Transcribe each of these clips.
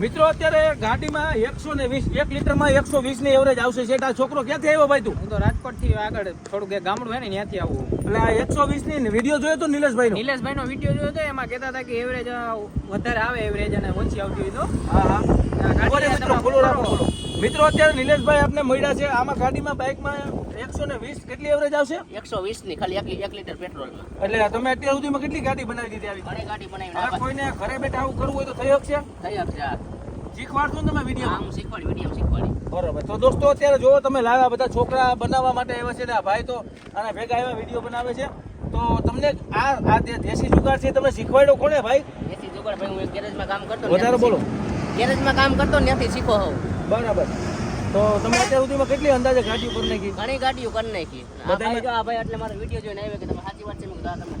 મિત્રો અત્યારે ગાડીમાં એકસો ને વીસ એક લીટરમાં એકસો વીસની એવરેજ આવશે. છે આ છોકરો ક્યાંથી આવ્યો ભાઈ તું? હું તો રાજકોટથી આગળ થોડુંક ગામડું હે ને ત્યાંથી આવું. એટલે આ એકસો વીસની વીડિયો જોયો તો નિલેશભાઈ નિલેશભાઈ નો વીડિયો જોયો તો એમાં કહેતા હતા કે એવરેજ વધારે આવે એવરેજ અને ઓછી આવતી હોય તો. હા હા. મિત્રો અત્યારે નિલેશભાઈ આપને મળ્યા છે. આમાં ગાડીમાં બાઇકમાં એકસો ને વીસ કેટલી એવરેજ આવશે? એકસો વીસની ખાલી એક એક લીટર પેટ્રોલ એટલે તમે અત્યાર સુધીમાં કેટલી ગાડી બનાવી દીધી આવી? ઘણી ગાડી બનાવી કોઈને ઘરે બેઠા આવું કરવું હોય તો થઈ શકશે? થઈ છે આ. શીખવાડશો તમે વીડિયો આમ શીખવાડી વીડિયો શીખવાડી. બરોબર. તો દોસ્તો અત્યારે જો તમે લાવ્યા બધા છોકરા બનાવવા માટે આવ્યા છે ને આ ભાઈ તો આના ભેગા એવા વીડિયો બનાવે છે. તો તમને આ આ દેશી જુગાડ છે તમને શીખવાડ્યો કોને ભાઈ? એથી જુગાડ ભાઈ હું ગેરેજમાં કામ કરતો વધારે બોલો. ગેરેજમાં કામ કરતો ત્યાંથી શીખો હોઉં બરાબર. તો તમે અત્યાર સુધીમાં કેટલી અંદાજે ગાડીઓ કરી નાખી? ઘણી ગાડીઓ કરી નાખી. આ ભાઈ જો આ ભાઈ એટલે મારો વીડિયો જોઈને આવ્યો કે તમે સાચી વાત છે મેં કીધું આ તમે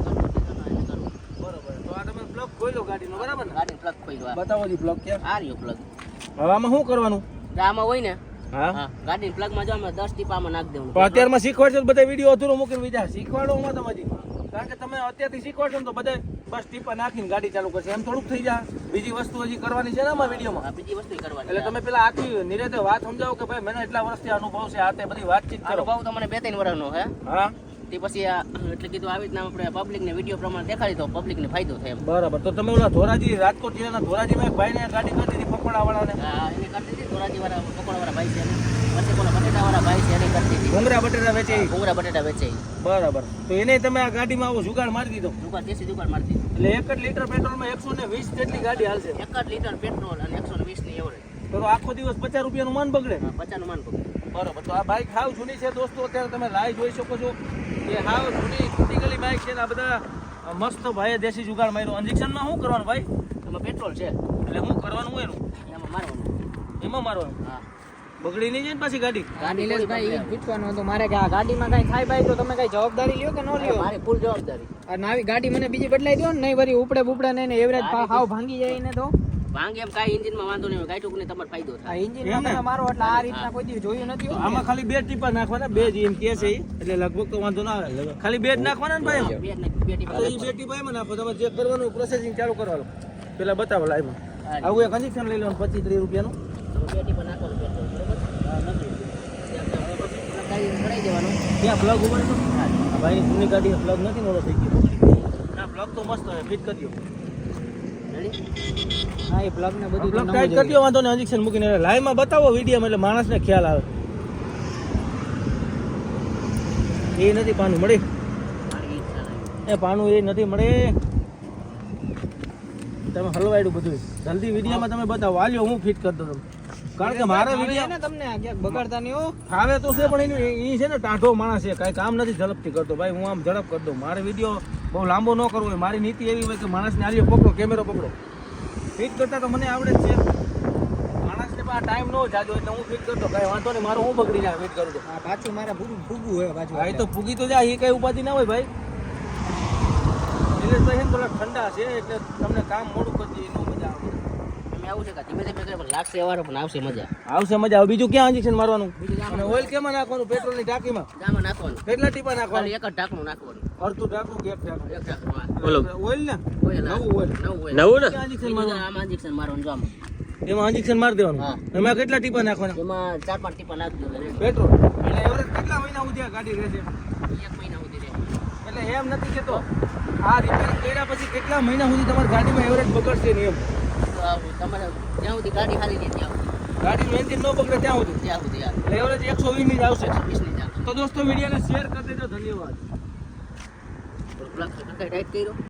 શીખવાડશો બધા વીડિયો અધૂરો મૂકીને બીજા શીખવાડો માં તમે હજી. કારણ કે તમે અત્યારથી શીખવાડશો ને તો બધે બસ ટીપા નાખીને ગાડી ચાલુ કરશે. એમ થોડુંક થઈ જાય. બીજી વસ્તુ હજી કરવાની છે ને આમાં વિડીયોમાં? બીજી વસ્તુ કરવાની એટલે તમે પેલા આખી નિરેતે વાત સમજાવો કે ભાઈ મને એટલા વર્ષથી અનુભવ છે આ તે બધી વાતચીત કરો. અનુભવ તો મને બે ત્રણ વર્ષનો હે? હા તે પછી આ એટલે કીધું આવી રીતના આપણે પબ્લિક ને વીડિયો પ્રમાણે દેખાડી તો પબ્લિક ને ફાયદો થાય બરાબર. તો તમે ઓલા ધોરાજી રાજકોટ જિલ્લાના ધોરાજીમાં ભાઈને ગાડી કરી દીધી પકોડા વાળાને હા એને કરી દીધી. ધોરાજી વાળા પકોડા વાળા ભાઈ છે પછી પેલા બટેટા વાળા ભાઈ છે ભૂંગરા બટેટા વેચે. ઘોંગરા બટેટા વેચે. બરાબર. તો એને તમે આ ગાડીમાં આવો જુગાડ મારી દીધો. જુગાડ દેશી દુકાન મારતી એટલે એક જ લીટર પેટ્રોલમાં એકસો ને વીસ જેટલી ગાડી હાલશે. એક જ લીટર પેટ્રોલ અને એકસો ને વીસની એવરેજ તો આખો દિવસ પચાસ રૂપિયાનું માન બગડે. પચાસનું માન બગડે. બરોબર. તો આ બાઇક હાવ જૂની છે દોસ્તો. અત્યારે તમે લાઈ જોઈ શકો છો કે હાવ જૂની ગયેલી બાઇક છે ને આ બધા મસ્ત ભાઈએ દેશી જુગાડ માર્યો. ઇન્જેક્શનમાં શું કરવાનું ભાઈ? એમાં પેટ્રોલ છે. એટલે શું કરવાનું હોય એનું? એમાં મારવાનું. એમાં મારવાનું? હા. બગડી નહીં જાય ને પછી ગાડી? આ નિલેશભાઈ એ પૂછવાનું હતું. મારે કે આ ગાડીમાં કઈ થાય ભાઈ તો તમે કઈ જવાબદારી લ્યો કે ન લ્યો? મારી ફૂલ જવાબદારી. અને નાવી ગાડી મને બીજી બદલાઈ દો ને નહીં વરી ઉપડે બુપડે ને એવરેજ હાવ ભાંગી જાય ને તો. ભાંગ એમ કાંઈ એન્જિનમાં વાંધો નહીં ગાડી ને તમારે ફાયદો આ થાય એન્જિન તમે મારો એટલે આ રીતના કોઈ દી જોયું નથી આમાં ખાલી બે ટીપા નાખવાના બે જ એમ કે છે એટલે લગભગ તો વાંધો ના આવે. ખાલી બે જ નાખવાના ને ભાઈ બે બે ટીપા તો ઈ બે ટીપા એમાં નાખો. તમે જે કરવાનું પ્રોસેસિંગ ચાલુ કરવાનું. પેલા બતાવો લાઈવ આવું એક ઇન્જેક્શન લઈ લો પચીસ ત્રીસ રૂપિયાનું. પ્લગ આ જૂની ગાડી પ્લગ નથી ને થઈ ગયો ના પ્લગ તો મસ્ત હોય ફિટ કરી હા એ પ્લગ ને બધું પ્લગ ટાઈટ કરી દો વાંધો ને ઇન્જેક્શન મૂકીને લાઈવમાં બતાવો વિડીયોમાં એટલે માણસને ખ્યાલ આવે એ નથી પાનું મળી. એ પાનું એ નથી મળે તમે હલવાડ્યું બધું જલ્દી વિડીયોમાં તમે બતાવો આલ્યો હું ફિટ કરી દઉં કારણ કે મારા વીડિયો ને તમને આ ક્યાંક બગાડતા નહીં હો. ફાવે તો છે પણ એનું એ છે ને ટાઢો માણસ છે કાંઈ કામ નથી ઝડપથી કરતો. ભાઈ હું આમ ઝડપ કરી દઉં. મારે વીડિયો બહુ લાંબો ન કરવો હોય. મારી નીતિ એવી હોય કે માણસને આલ્યો પકડો કેમેરો પકડો. ફિટ કરતા તો મને આવડે જ છે. માણસને પણ ટાઈમ ન જાજો એટલે હું ફિટ કરતો. કાંઈ વાંધો નહીં મારો હું બગડી જાય ફિટ કરું તો. પાછું મારે ભૂગું ભૂગું હોય પાછું હા તો ભૂગી તો જાય એ કઈ ઉપાધિ ના હોય ભાઈ. એટલે થોડા ઠંડા છે એટલે તમને કામ મોડું કરી દઈએ મજા આવે. એવું છે કે ધીમે ધીમે કરે પણ લાગશે વાર પણ આવશે મજા. આવશે મજા. આવે બીજું ક્યાં ઇન્જેક્શન મારવાનું? અને ઓઇલ કેમાં નાખવાનું? પેટ્રોલની ટાંકીમાં? માં નાખવાનું. કેટલા ટીપા નાખવાનું? એક જ ઢાંકણું નાખવાનું. અડધું ટાંકું કે એક ટાંકું એક હા. બોલો. ઓઇલ ને? નવું ઓઇલ. નવું ઓઇલ. નવું ને? ઇન્જેક્શન મારવાનું? આમાં injection મારવાનું જો આમાં. એમાં ઇન્જેક્શન મારી દેવાનું? એમાં કેટલા ટીપા નાખવાના? એમાં ચાર પાંચ ટીપા નાખી દો એટલે પેટ્રોલ. એટલે એવરેજ કેટલા મહિના સુધી આ ગાડી રહેશે? એક મહિના સુધી રહે. એટલે એમ નથી કેતો. આ રિપેર કર્યા પછી કેટલા મહિના સુધી તમારી ગાડીમાં એવરેજ બગડશે ને એમ? તમારે જ્યાં સુધી ગાડી હારી રહે ત્યાં સુધી. ગાડીનું એન્જિન ન બગડે ત્યાં સુધી ત્યાં સુધી યાર એવરેજ એકસો વીસની જ આવશે વીસની ચાલે. તો દોસ્તો મીડિયાને શેર કરી દેજો ધન્યવાદ tight કર્યું.